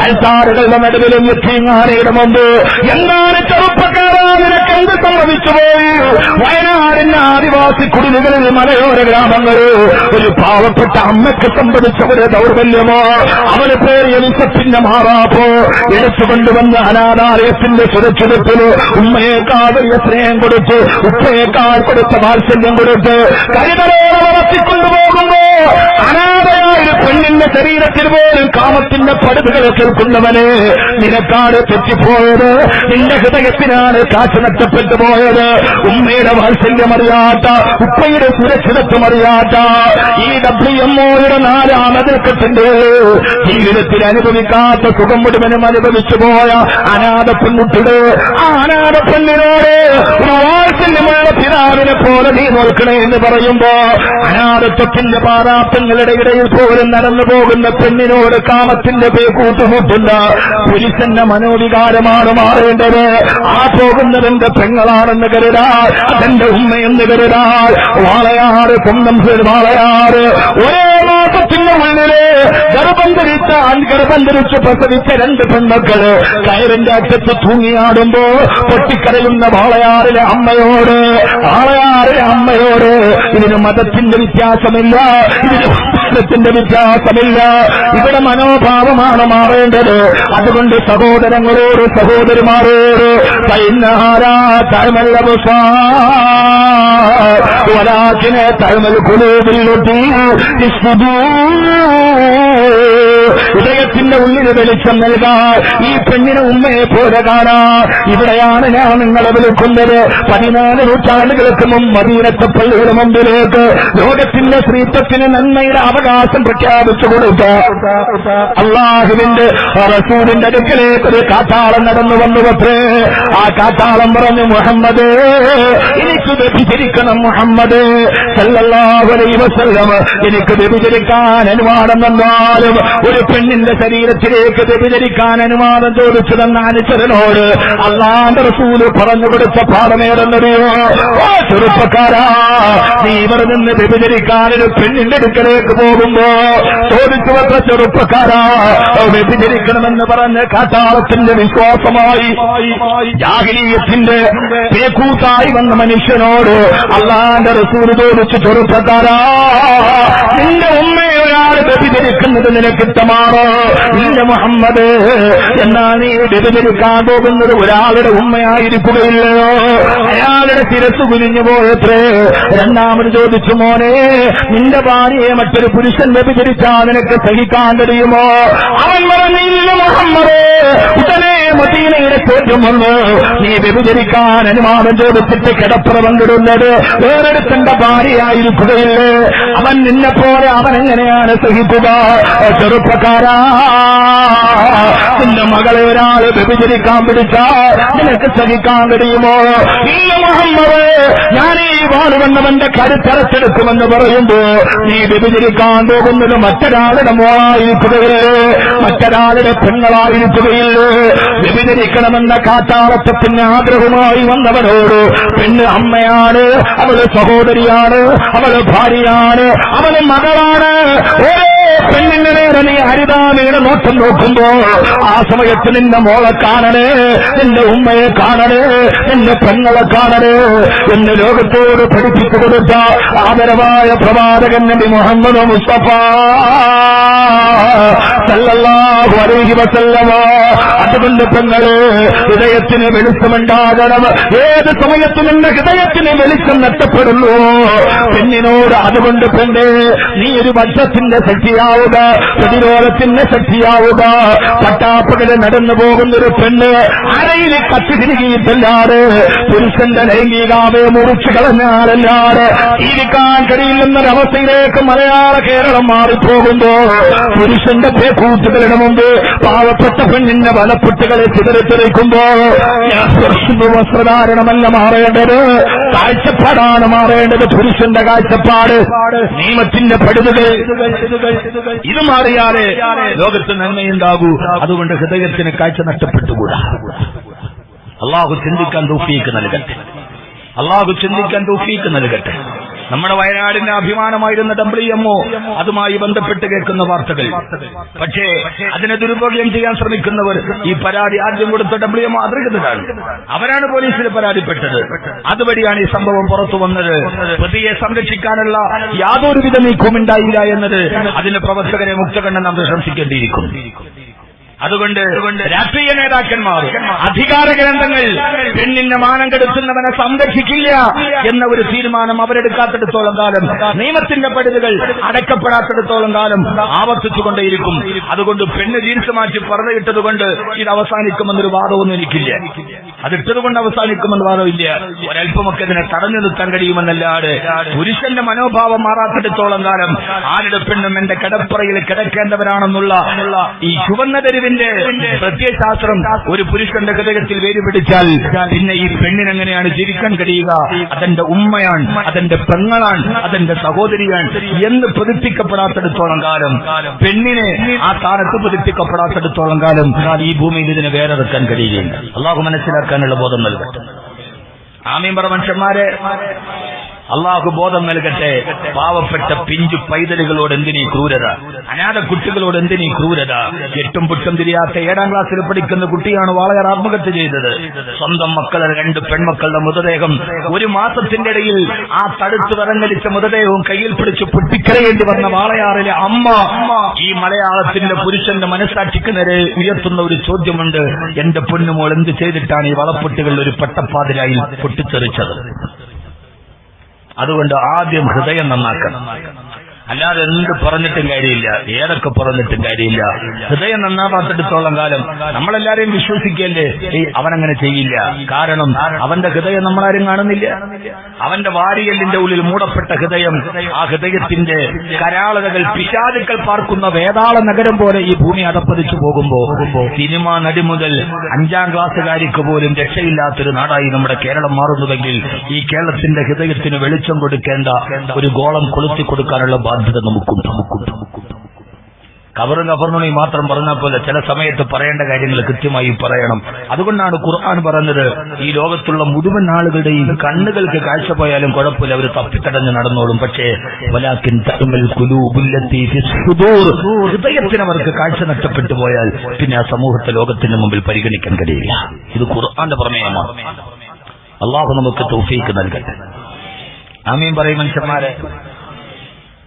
അൽത്താറുകളുടെ നടുവിലും എത്തിങ്ങാനയുടെ മുമ്പ്. എന്താണ് ചെറുപ്പക്കാരാ നിനക്ക് എന്ത് സംഭവിച്ചുപോയി വയനാടിന്റെ ആദിവാസി കുടിലുകളിൽ മലയോര ഗ്രാമങ്ങളിൽ ഒരു പാവപ്പെട്ട അമ്മയ്ക്ക് സംഭവിച്ച ഒരു ദൗർബല്യമോ അവന് പേര് എലിസത്തിന്റെ മാറാപ്പോ എടുത്തുകൊണ്ടുവന്ന് അനാഥാലയത്തിന്റെ സുരക്ഷിതത്തിന് ഉമ്മയേക്കാൾ വലിയ സ്നേഹം കൊടുത്ത് ഉപ്പയേക്കാൾ കൊടുത്ത വാത്സല്യം കൊടുത്ത് കരുതലോടെ വളർത്തിക്കൊണ്ടുപോകുമ്പോ അനാഥയായ പെണ്ണിന്റെ ശരീരത്തിൽ പോലും കാമത്തിന്റെ പടുതുകളെ കേൾക്കുന്നവനെ നിനക്കാണ് തെറ്റിപ്പോയത്. നിന്റെ ഹൃദയത്തിനാണ് കാശ് നഷ്ടപ്പെട്ടു പോയത്. ഉമ്മയുടെ വാത്സല്യം അറിയാത്ത ഉപ്പയുടെ സുരക്ഷിതത്വം അറിയാത്ത ഈ ഡബ്ല്യു എംഒയുടെ നാലാമതിൽക്കത്തിന്റെ ജീവിതത്തിൽ അനുഭവിക്കാത്ത സുഖം മുഴുവനും അനുഭവിച്ചു പോയ അനാഥ പെൺകുട്ടിയുടെ ആ അനാഥ പെണ്ണിനോട് ഒരു വാത്സല്യമുള്ള പിതാവിനെ പോലെ നീ നോക്കണേ എന്ന് പറയുമ്പോ അനാഥത്വത്തിന്റെ പാരാപ്തങ്ങളുടെ ഇടയിൽ പോലും നടന്നു പോകുന്ന പെണ്ണിനോട് കാമത്തിന്റെ പേ കൂട്ടുമുട്ടുന്ന പുരുഷന്റെ മനോവികാരമാണ് മാറേണ്ടത്. ആ പോകുന്നതെന്റെ പെങ്ങളാണെന്ന് കരുതാൽ അതെന്റെ ഉമ്മയെന്ന് കരുതാൽ വാളയാറ് സ്വന്തം വാളയാറ് ഒരേ മാസത്തിന്റെ ഉള്ളിൽ ഗർഭം ധരിച്ച ഗർഭം ധരിച്ച് പ്രസവിച്ച രണ്ട് പെൺമക്കൾ കയറിന്റെ അറ്റത്ത് തൂങ്ങിയാടുമ്പോ പൊട്ടിക്കരയുന്ന വാളയാറിലെ അമ്മയോട് വാളയാറിലെ അമ്മയോട് ഇതിന് മതത്തിന്റെ വ്യത്യാസമില്ല ഇതിന് മതത്തിന്റെ വ്യത്യാസമില്ല. ഇവിടെ മനോഭാവമാണ് മാറേണ്ടത്. അതുകൊണ്ട് സഹോദരങ്ങളോട് സഹോദരിമാരോട് വലാക്കിനെ തഴമൽ കുലൂബിലൊട്ടി ഹൃദയത്തിന്റെ ഉള്ളിന് വെളിച്ചം നൽകാൻ ഈ പെണ്ണിന് ഉമ്മയെ പോലെ കാണാ. ഇവിടെയാണ് ഞാൻ നിങ്ങളെ വിളിക്കുന്നത്. പതിനാല് നൂറ്റാണ്ടുകൾക്ക് മുമ്പ് മദീനത്തെ പള്ളിയുടെ മുമ്പിലേക്ക് ലോകത്തിന്റെ സ്ത്രീത്വത്തിന് നന്മയുടെ അവകാശം പ്രഖ്യാപിച്ചു കൊടുത്ത അള്ളാഹുവിന്റെ റസൂലിന്റെ അടുക്കലേക്ക് ഒരു കാട്ടാളം നടന്നു വന്നു പത്രേ. ആ കാട്ടാളം പറഞ്ഞു മുഹമ്മദ് എനിക്ക് വ്യഭിചരിക്കണം മുഹമ്മദ്. എനിക്ക് വ്യഭിചരിക്കാൻ അനുവാദം തന്നാലും ഒരു പെണ്ണിന്റെ ശരീരത്തിലേക്ക് വ്യഭിചരിക്കാൻ അനുവാദം ചോദിച്ചു തന്ന അനുചരനോട് അള്ളാന്റെ റസൂൽ പറഞ്ഞു കൊടുത്ത പാഠമേതെന്നറിയോ ഓ ചെറുപ്പക്കാരാ നീ ഇവർ നിന്ന് വ്യഭിചരിക്കാൻ ഒരു പെണ്ണിന്റെ അടുക്കലേക്ക് പോകുമ്പോ ചോദിച്ചു അത്ര ചെറുപ്പക്കാരാ? വ്യതിചരിക്കണമെന്ന് പറഞ്ഞ് കാട്ടാളത്തിന്റെ വിശ്വാസമായി ജാഹിലീയത്തിന്റെ പേക്കൂത്തായി വന്ന മനുഷ്യനോട് അള്ളാന്റെ റസൂൽ ചോദിച്ചു ചെറുപ്പക്കാരാ നിന്റെ ഉമ്മയെ ഒരാൾ വ്യഭിചരിക്കുന്നത് നിനക്ക് ഇഷ്ടമാണോ? നിന്റെ മുഹമ്മദ്. എന്നാ നീ വ്യഭിചരിക്കാൻ പോകുന്നത് ഒരാളുടെ ഉമ്മയായിരിക്കുകയില്ലയോ? അയാളുടെ തിരസ് കുനിഞ്ഞു പോയത്രേ. രണ്ടാമത് ചോദിച്ചു മോനെ നിന്റെ ഭാര്യയെ മറ്റൊരു പുരുഷൻ വ്യഭിചരിച്ചാൽ നിനക്ക് സഹിക്കാൻ കഴിയുമോ? മുഹമ്മദ് ഉടനെ മദീനയുടെ ചോദ്യം വന്നു. നീ വ്യഭിചരിക്കാൻ അനുവാദം ചോദിച്ചിട്ട് കിടപ്പുറ പങ്കിടുന്നത് വേറെടുത്തന്റെ ഭാര്യയായിരിക്കുകയില്ലേ? അവൻ നിന്നെ പോലെ അവൻ എങ്ങനെയാണ് ചെറുപ്പക്കാരാ. നിന്റെ മകളെ ഒരാൾ വ്യഭിചരിക്കാൻ പിടിച്ചാൽ നിനക്ക് സഹിക്കാൻ കഴിയുമോ? ഇന്ന് മുഹമ്മദ് ഞാൻ ഈ വാളുവന്നവന്റെ കരുത്തരച്ചെടുക്കുമെന്ന് പറയുമ്പോ നീ വ്യഭിചരിക്കാൻ പോകുന്നത് മറ്റൊരാളുടെ മോളായിരിക്കുകയില്ലേ? മറ്റൊരാളുടെ പെങ്ങളായിരിക്കുകയില്ലേ? വ്യഭിചരിക്കണമെന്ന കാട്ടാളത്വത്തിന് ആഗ്രഹമായി വന്നവനോട് പെണ്ണ് അമ്മയാണ് അവൾ സഹോദരിയാണ് അവൾ ഭാര്യയാണ് അവൾ മകളാണ്. ഓരോ പെണ്ണിന്റെ നേരെ നീ ഹരിതാമയുടെ നോട്ടം നോക്കുമ്പോ ആ സമയത്ത് നിന്റെ മോളെ കാണണേ നിന്റെ ഉമ്മയെ കാണണേ നിന്റെ പെങ്ങളെ കാണണേ. എന്ന് ലോകത്തോട് പഠിപ്പിച്ചു കൊടുത്ത ആദരവായ പ്രവാചകൻ നബി മുഹമ്മദ് മുസ്തഫ സല്ലല്ലാഹു അലൈഹി വസല്ലമ. അതുകൊണ്ട് പെങ്ങൾ ഹൃദയത്തിന് വെളിച്ചമുണ്ടാകണം. ഏത് സമയത്ത് നിന്റെ ഹൃദയത്തിന് വെളിച്ചം നഷ്ടപ്പെടുന്നു. പെണ്ണിനോട് അതുകൊണ്ട് പെണ്ണ് നീ ഒരു വശത്തിന്റെ ശക്തിയാവുക പ്രതിരോധത്തിന്റെ ശക്തിയാവുക. പട്ടാപ്പകൽ നടന്നു പോകുന്ന ഒരു പെണ്ണ് അരയിൽ കത്തി തിരികിയിട്ടല്ലാതെ പുരുഷന്റെ ലൈംഗികാവയെ മുറിച്ചു കളഞ്ഞാലല്ലാതെ ജീവിക്കാൻ കഴിയില്ലെന്നൊരവസ്ഥയിലേക്ക് മലയാള കേരളം മാറിപ്പോകുമ്പോ പുരുഷന്റെ പേക്കൂട്ടുകളുടെ മുമ്പ് പാവപ്പെട്ട പെണ്ണിന്റെ വലപ്പുട്ടുകളെ ചിതറിത്തെറിക്കുമ്പോ വസ്ത്രധാരണമല്ല മാറേണ്ടത്. കാഴ്ചപ്പാടാണ് മാറേണ്ടത്. പുരുഷന്റെ കാഴ്ചപ്പാട് നിയമത്തിന്റെ പടുതുകൾ. ഇത് മാറിയാലേ ലോകത്ത് നന്മയുണ്ടാകൂ. അതുകൊണ്ട് ഹൃദയത്തിന് കാഴ്ച നഷ്ടപ്പെട്ടുകൂടാ. അള്ളാഹു ചിന്തിക്കാൻ തൗഫീക്ക് നൽകട്ടെ. അള്ളാഹു ചിന്തിക്കാൻ തൗഫീക്ക് നൽകട്ടെ. നമ്മുടെ വയനാടിന്റെ അഭിമാനമായിരുന്ന ഡബ്ല്യു എംഒ അതുമായി ബന്ധപ്പെട്ട് കേൾക്കുന്ന വാർത്തകൾ. പക്ഷേ അതിനെ ദുരുപയോഗം ചെയ്യാൻ ശ്രമിക്കുന്നവർ ഈ പരാതി ആദ്യം കൊടുത്ത ഡബ്ല്യു എംഒ അധികൃതരാണ് അവരാണ് പോലീസിൽ പരാതിപ്പെട്ടത്. അതുവഴിയാണ് ഈ സംഭവം പുറത്തു വന്നത്. പ്രതിയെ സംരക്ഷിക്കാനുള്ള യാതൊരുവിധ നീക്കവും ഉണ്ടായില്ല എന്നത് അതിന്റെ പ്രവർത്തകരെ മുക്തകണ്ഠം നാം പ്രശംസിക്കേണ്ടിയിരിക്കുന്നു. അതുകൊണ്ട് രാഷ്ട്രീയ നേതാക്കന്മാർ അധികാര ഗ്രന്ഥങ്ങൾ പെണ്ണിന്റെ മാനം കെടുത്തുന്നവനെ സംരക്ഷിക്കില്ല. എന്ന ഒരു തീരുമാനം അവരെടുക്കാത്തിടത്തോളം കാലം. നിയമത്തിന്റെ പഴുതുകൾ അടക്കപ്പെടാത്തിടത്തോളം കാലം ആവർത്തിച്ചുകൊണ്ടേയിരിക്കും. അതുകൊണ്ട് പെണ്ണ് ജീൻസ് മാറ്റി പറഞ്ഞിട്ടത് കൊണ്ട് ഇത് അവസാനിക്കുമെന്നൊരു വാദമൊന്നും എനിക്കില്ല. അതിട്ടത് കൊണ്ട് അവസാനിക്കുമെന്ന് വാദമില്ല ഒരൽപ്പമൊക്കെ ഇതിനെ തടഞ്ഞു നിർത്താൻ കഴിയുമെന്നല്ലാതെ പുരുഷന്റെ മനോഭാവം മാറാത്തിടത്തോളം കാലം ആരുടെ പെണ്ണും എന്റെ കിടപ്പറയിൽ കിടക്കേണ്ടവരാണെന്നുള്ള ഈ ചുവന്ന തെരുവിന്റെ പ്രത്യയശാസ്ത്രം ഒരു പുരുഷന്റെ ഹൃദയത്തിൽ വേരുപിടിച്ചാൽ പിന്നെ ഈ പെണ്ണിനെങ്ങനെയാണ് ജീവിക്കാൻ കഴിയുക? അതെന്റെ ഉമ്മയാണ് അതെന്റെ പെങ്ങളാണ് അതെന്റെ സഹോദരിയാണ് എന്ന് പുതുപ്പിക്കപ്പെടാത്തടത്തോളം കാലം. പെണ്ണിനെ ആ സ്ഥാനത്ത് പുതുപ്പിക്കപ്പെടാത്തടത്തോളം കാലം ഈ ഭൂമിയിൽ ഇതിനെ വേറെടുക്കാൻ കഴിയുകയില്ല. അള്ളാഹു മനസ്സിലാക്കാനുള്ള ബോധം നൽകട്ടെ. ആമീൻ പറ മനുഷ്യന്മാരെ. അള്ളാഹു ബോധം നൽകട്ടെ. പാവപ്പെട്ട പിഞ്ചു പൈതലുകളോട് എന്തിനീ ക്രൂരത? അനാഥ കുട്ടികളോട് എന്തിനീ ക്രൂരത? എട്ടും പുട്ടും തിരിയാത്ത ഏഴാം ക്ലാസ്സിൽ പഠിക്കുന്ന കുട്ടിയാണ് വാളയാർ ആത്മഹത്യ ചെയ്തത്. സ്വന്തം മക്കളെ രണ്ട് പെൺമക്കളുടെ മൃതദേഹം ഒരു മാസത്തിന്റെ ഇടയിൽ ആ തടുത്ത് വരങ്ങലിച്ച മൃതദേഹവും കയ്യിൽ പിടിച്ച് പൊട്ടിക്കരയേണ്ടി വന്ന വാളയാറിലെ അമ്മ ഈ മലയാളത്തിന്റെ പുരുഷന്റെ മനസ്സാക്ഷിക്ക് നേരെ ഉയർത്തുന്ന ഒരു ചോദ്യമുണ്ട്. എന്റെ പൊന്നുമോൾ എന്ത് ചെയ്തിട്ടാണ് ഈ വളപ്പൊട്ടുകളിൽ ഒരു പട്ടപ്പാതിരായി പൊട്ടിത്തെറിച്ചത്? അതുകൊണ്ട് ആദ്യം ഹൃദയം നന്നാക്കണം. അല്ലാതെ എന്ത് പറഞ്ഞിട്ടും കാര്യമില്ല. ഏതൊക്കെ പറഞ്ഞിട്ടും കാര്യമില്ല. ഹൃദയം നന്നാവാത്തെടുത്തോളം കാലം നമ്മളെല്ലാരെയും വിശ്വസിക്കല്ലേ അവനങ്ങനെ ചെയ്യില്ല. കാരണം അവന്റെ ഹൃദയം നമ്മളാരും കാണുന്നില്ല. അവന്റെ വാരിയല്ലിന്റെ ഉള്ളിൽ മൂടപ്പെട്ട ഹൃദയം ആ ഹൃദയത്തിന്റെ കരാളതകൾ പിശാചുക്കൾ പാർക്കുന്ന വേതാള നഗരം പോലെ ഈ ഭൂമി അതപ്പതിച്ചു പോകുമ്പോ സിനിമ നടി മുതൽ അഞ്ചാം ക്ലാസ്സുകാരിക്ക് പോലും രക്ഷയില്ലാത്തൊരു നാടായി നമ്മുടെ കേരളം മാറുന്നുവെങ്കിൽ ഈ കേരളത്തിന്റെ ഹൃദയത്തിന് വെളിച്ചം കൊടുക്കേണ്ട ഒരു ഗോളം കൊളുത്തി കൊടുക്കാനുള്ള ബാധ്യത നമുക്കുണ്ട്. നമുക്കുണ്ട് കവറും കവർന്നുണി മാത്രം പറഞ്ഞാൽ പോലെ ചില സമയത്ത് പറയേണ്ട കാര്യങ്ങൾ കൃത്യമായി പറയണം. അതുകൊണ്ടാണ് ഖുർആൻ പറഞ്ഞത് ഈ ലോകത്തുള്ള മുഴുവൻ ആളുകളുടെയും കണ്ണുകൾക്ക് കാഴ്ച പോയാലും കുഴപ്പമില്ല അവർ തപ്പിത്തടഞ്ഞ് നടന്നോളും. പക്ഷേ ഹൃദയത്തിന് അവർക്ക് കാഴ്ച നഷ്ടപ്പെട്ടു പോയാൽ പിന്നെ ആ സമൂഹത്തെ ലോകത്തിന് മുമ്പിൽ പരിഗണിക്കാൻ കഴിയില്ല. ഇത് ഖുർആന്റെ പ്രമേയമാണ്. അള്ളാഹു നമുക്ക് തൗഫീക്ക് നൽകട്ടെ. ആമീൻ പറയും മനുഷ്യന്മാരെ.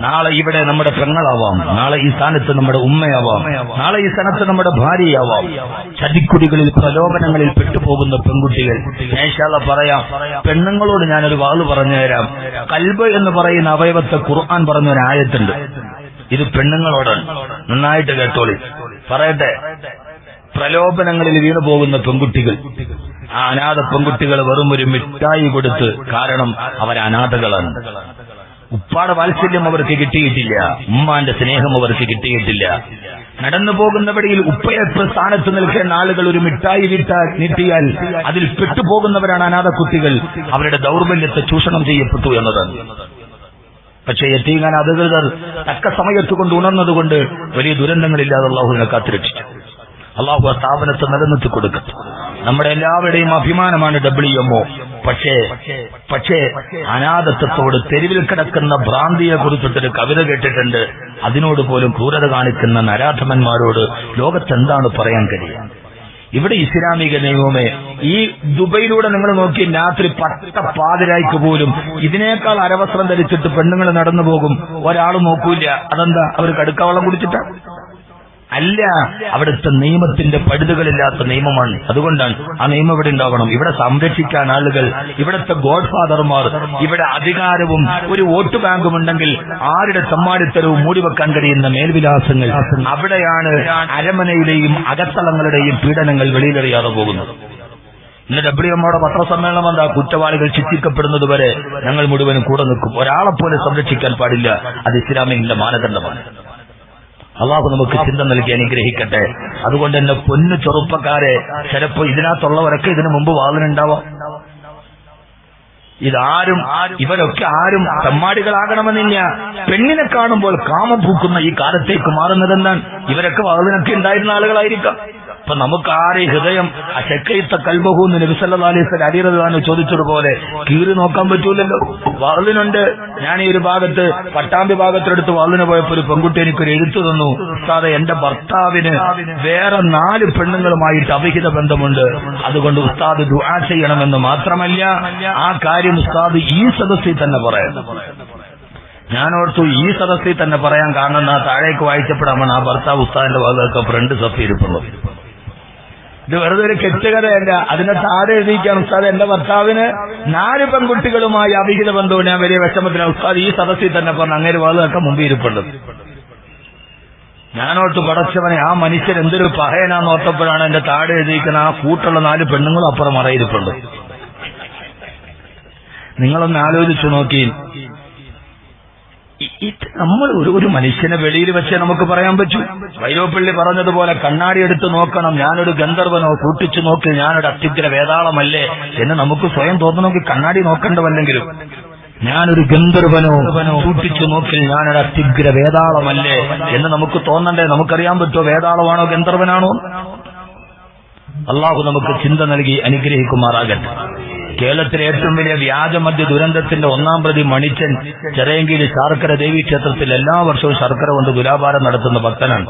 നാളെ ഇവിടെ നമ്മുടെ പെങ്ങളാവാം. നാളെ ഈ സ്ഥാനത്ത് നമ്മുടെ ഉമ്മയാവാം. നാളെ ഈ സ്ഥാനത്ത് നമ്മുടെ ഭാര്യയാവാം. ചതിക്കുടികളിൽ പ്രലോഭനങ്ങളിൽ പെട്ടുപോകുന്ന പെൺകുട്ടികൾ. മേശാല പറയാം പെണ്ണുങ്ങളോട് ഞാനൊരു വാൾ പറഞ്ഞു തരാം കൽബ് എന്ന് പറയുന്ന അവയവത്തെ ഖുർആൻ പറഞ്ഞ ഒരു ആയത്തുണ്ട്. ഇത് പെണ്ണുങ്ങളോടാണ്. നന്നായിട്ട് കേട്ടോളി. പറയട്ടെ പ്രലോഭനങ്ങളിൽ വീണു പോകുന്ന പെൺകുട്ടികൾ. ആ അനാഥ പെൺകുട്ടികൾ വെറും ഒരു മിഠായി കൊടുത്ത് കാരണം അവർ അനാഥകളാണ് ഉപ്പാടെ വാത്സല്യം അവർക്ക് കിട്ടിയിട്ടില്ല. ഉമ്മാന്റെ സ്നേഹം അവർക്ക് കിട്ടിയിട്ടില്ല. നടന്നു പോകുന്ന വഴിയിൽ ഉപ്പയപ്പ് സ്ഥാനത്ത് നിൽക്കേണ്ട ആളുകൾ ഒരു മിഠായി വിട്ടാൽ നീട്ടിയാൽ അതിൽ പെട്ടുപോകുന്നവരാണ് അനാഥ കുട്ടികൾ അവരുടെ ദൗർബല്യത്തെ ചൂഷണം ചെയ്യപ്പെട്ടു എന്നതാണ് പക്ഷേ എത്തിങ്ങാൻ അധികൃതർ തക്ക സമയത്ത് കൊണ്ട് ഉണർന്നതുകൊണ്ട് വലിയ ദുരന്തങ്ങളില്ലാതെ അള്ളാഹുവിനെ കാത്തിരക്ഷിച്ചു. അള്ളാഹു ആ സ്ഥാപനത്തെ നിലനിർത്തി കൊടുക്കും. നമ്മുടെ എല്ലാവരുടെയും അഭിമാനമാണ് ഡബ്ല്യു എംഒ പക്ഷേ പക്ഷേ അനാഥത്വത്തോട് തെരുവിൽ കിടക്കുന്ന ഭ്രാന്തിയെ കുറിച്ചിട്ടൊരു കവിത കേട്ടിട്ടുണ്ട്. അതിനോട് പോലും ക്രൂരത കാണിക്കുന്ന നരാധമന്മാരോട് ലോകത്തെന്താണ് പറയാൻ കഴിയുക? ഇവിടെ ഇസ്ലാമിക നിയമമേ ഈ ദുബൈയിലൂടെ നിങ്ങൾ നോക്കി രാത്രി പട്ട പാതിരായ്ക്ക് പോലും ഇതിനേക്കാൾ അരവസ്ത്രം ധരിച്ചിട്ട് പെണ്ണുങ്ങൾ നടന്നു പോകും ഒരാൾ നോക്കൂല അതെന്താ? അവർ കടുക്കവെള്ളം കുടിച്ചിട്ടാ? അല്ല അവിടുത്തെ നിയമത്തിന്റെ പഴുതുകളില്ലാത്ത നിയമമാണ്. അതുകൊണ്ടാണ് ആ നിയമം ഇവിടെ ഉണ്ടാവണം. ഇവിടെ സംരക്ഷിക്കാൻ ആളുകൾ ഇവിടുത്തെ ഗോഡ് ഫാദർമാർ ഇവിടെ അധികാരവും ഒരു വോട്ട് ബാങ്കും ഉണ്ടെങ്കിൽ ആരുടെ സമ്മാനിത്തരവും മൂടിവെക്കാൻ കഴിയുന്ന മേൽവിലാസങ്ങൾ. അവിടെയാണ് അരമനയുടെയും അകത്തളങ്ങളുടെയും പീഡനങ്ങൾ വെളിയിലെറിയാതെ പോകുന്നത്. ഇന്ന് ഡബ്ല്യു എമ്മോടെ പത്രസമ്മേളനം എന്താ? കുറ്റവാളികൾ ശിക്ഷിക്കപ്പെടുന്നത് വരെ ഞങ്ങൾ മുഴുവനും കൂടെ നിൽക്കും. ഒരാളെപ്പോലെ സംരക്ഷിക്കാൻ പാടില്ല. അത് ഇസ്ലാമിന്റെ മാനദണ്ഡമാണ്. അള്ളാഹു നമുക്ക് ചിന്ത നൽകി അനുഗ്രഹിക്കട്ടെ. അതുകൊണ്ട് തന്നെ പൊന്നു ചെറുപ്പക്കാരെ ചിലപ്പോ ഇതിനകത്തുള്ളവരൊക്കെ ഇതിനു മുമ്പ് വാതിലുണ്ടാവാം ഇതാരും ഇവരൊക്കെ ആരും തമ്മാടികളാകണമെന്നില്ല. പെണ്ണിനെ കാണുമ്പോൾ കാമം പൂക്കുന്ന ഈ കാലത്തേക്ക് മാറുന്നതെന്നാൽ ഇവരൊക്കെ വാതിനൊക്കെ ഉണ്ടായിരുന്ന ആളുകളായിരിക്കാം. അപ്പൊ നമുക്ക് ആരെ ഹൃദയം ആ ചെക്കയിത്ത കൽബഹൂന്ന് നബിസല്ലാ അലൈസ് ചോദിച്ചതുപോലെ കീറി നോക്കാൻ പറ്റൂലല്ലോ. വാളിനുണ്ട്. ഞാൻ ഈ ഒരു ഭാഗത്ത് പട്ടാമ്പി ഭാഗത്തെടുത്ത് വാളിന് പോയപ്പോ ഒരു പെൺകുട്ടി എനിക്കൊരു എഴുത്തു തന്നു. അതെ എന്റെ ഭർത്താവിന് വേറെ നാല് പെണ്ണുങ്ങളുമായിട്ട് അവിഹിത ബന്ധമുണ്ട്. അതുകൊണ്ട് ഉസ്താദ് ദുആ ചെയ്യണമെന്ന് മാത്രമല്ല ആ കാര്യം ഉസ്താദ് ഈ സദസ്സിൽ തന്നെ പറയാം ഞാൻ ഓർത്തു ഈ സദസ്സിൽ തന്നെ പറയാൻ കാരണം താഴേക്ക് വായിച്ചപ്പോഴാണ് ആ ഭർത്താവ് ഉസ്താദിന്റെ ഭാഗത്തൊക്കെ ഫ്രണ്ട് സഫി ഇത് വെറുതെ ഒരു കെട്ടുകഥയല്ല. അതിനെ താഴെ എഴുതിയിരിക്കുകയാണ്. ഉസ്താദ് എന്റെ ഭർത്താവിന് നാല് പെൺകുട്ടികളുമായി അവിഹിത ബന്ധവും ഞാൻ വലിയ വിഷമത്തിന് ഉസ്താദ് ഈ സദസ്സിൽ തന്നെ പറഞ്ഞു അങ്ങനെ ഭാഗത്തൊക്കെ മുമ്പ് ഇരിപ്പുണ്ട്. ഞാനോട്ട് പടച്ചവനെ ആ മനുഷ്യൻ എന്തൊരു പഹയനാന്ന് ഓർത്തപ്പോഴാണ് എന്റെ താഴെ എഴുതിയിരിക്കുന്ന ആ കൂട്ടുള്ള നാല് പെണ്ണുങ്ങളും അപ്പുറം മറയിരിപ്പുണ്ട് നിങ്ങളൊന്ന് ആലോചിച്ചു നോക്കി. നമ്മൾ ഒരു ഒരു മനുഷ്യനെ വെളിയിൽ വെച്ചേ നമുക്ക് പറയാൻ പറ്റൂ. വൈലോപ്പള്ളി പറഞ്ഞതുപോലെ കണ്ണാടി എടുത്ത് നോക്കണം ഞാനൊരു ഗന്ധർവനോ കൂട്ടിച്ചു നോക്കി ഞാനൊരു അത്യുഗ്ര വേതാളമല്ലേ എന്ന് നമുക്ക് സ്വയം തോന്നണമെങ്കിൽ കണ്ണാടി നോക്കേണ്ടവല്ലെങ്കിലും. ഞാനൊരു ഗന്ധർവനോ കൂട്ടിച്ചു നോക്കി ഞാനൊരു അത്യുഗ്ര വേതാളമല്ലേ എന്ന് നമുക്ക് തോന്നണ്ടേ? നമുക്കറിയാൻ പറ്റുമോ വേതാളമാണോ ഗന്ധർവനാണോ? അള്ളാഹു നമുക്ക് ചിന്ത നൽകി അനുഗ്രഹിക്കുമാറാകട്ടെ. കേരളത്തിലെ ഏറ്റവും വലിയ വ്യാജമദ്യ ദുരന്തത്തിന്റെ ഒന്നാം പ്രതി മണിച്ചൻ ചെറിയങ്കീഴ് ശർക്കര ദേവീക്ഷേത്രത്തിൽ എല്ലാ വർഷവും ശർക്കര കൊണ്ട് തുലാഭാരം നടത്തുന്ന ഭക്തനാണ്.